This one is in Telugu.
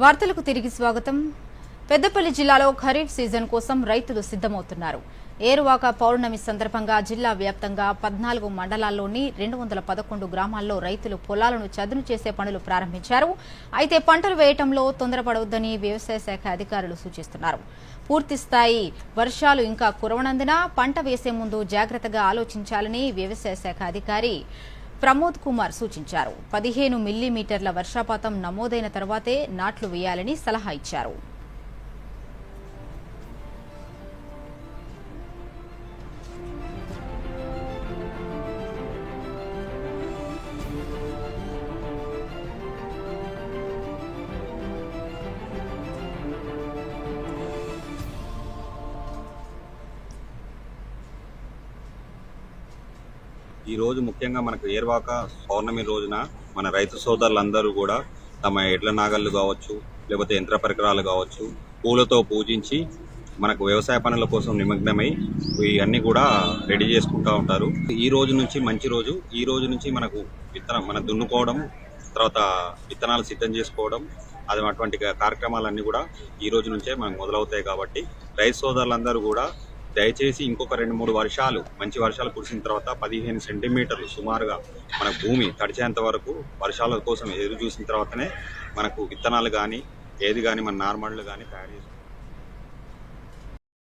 వార్తలకు తిరిగి స్వాగతం. పెద్దపల్లి జిల్లాలో ఖరీఫ్ సీజన్ కోసం రైతులు సిద్దమవుతున్నారు ఏరువాక పౌర్ణమి సందర్భంగా జిల్లా వ్యాప్తంగా పద్నాలుగు మండలాల్లోని రెండు వందల పదకొండు గ్రామాల్లో రైతులు పొలాలను చదును చేసే పనులు ప్రారంభించారు. అయితే పంటలు వేయటంలో తొందరపడవద్దని వ్యవసాయ శాఖ అధికారులు సూచిస్తున్నారు. పూర్తిస్థాయి వర్షాలు ఇంకా కురవనందున పంట వేసే ముందు జాగ్రత్తగా ఆలోచించాలని వ్యవసాయ శాఖ అధికారి ప్రమోద్ కుమార్ సూచించారు. పదిహేను మిల్లీమీటర్ల వర్షపాతం నమోదైన తర్వాతే నాట్లు వేయాలని సలహా ఇచ్చారు. ఈ రోజు ముఖ్యంగా మనకు ఏర్వాక పౌర్ణమి రోజున మన రైతు సోదరులందరూ కూడా తమ ఎడ్ల నాగళ్ళు కావచ్చు లేకపోతే యంత్ర పరికరాలు కావచ్చు పూలతో పూజించి మనకు వ్యవసాయ పనుల కోసం నిమగ్నమై ఇవన్నీ కూడా రెడీ చేసుకుంటూ ఉంటారు. ఈ రోజు నుంచి మంచి రోజు. ఈ రోజు నుంచి మనకు విత్తనం మన దున్నుకోవడం తర్వాత విత్తనాలు సిద్ధం చేసుకోవడం అది అటువంటి కార్యక్రమాలన్నీ కూడా ఈ రోజు నుంచే మనకు మొదలవుతాయి కాబట్టి రైతు సోదరులందరూ కూడా దయచేసి ఇంకొక రెండు మూడు వర్షాలు మంచి వర్షాలు కురిసిన తర్వాత పదిహేను సెంటీమీటర్లు సుమారుగా మన భూమి తడిచేంత వరకు వర్షాల కోసం ఎదురు చూసిన తర్వాతనే మనకు విత్తనాలు కానీ ఏది కానీ మన నార్మల్లు కానీ తయారు చేసుకుంటాం.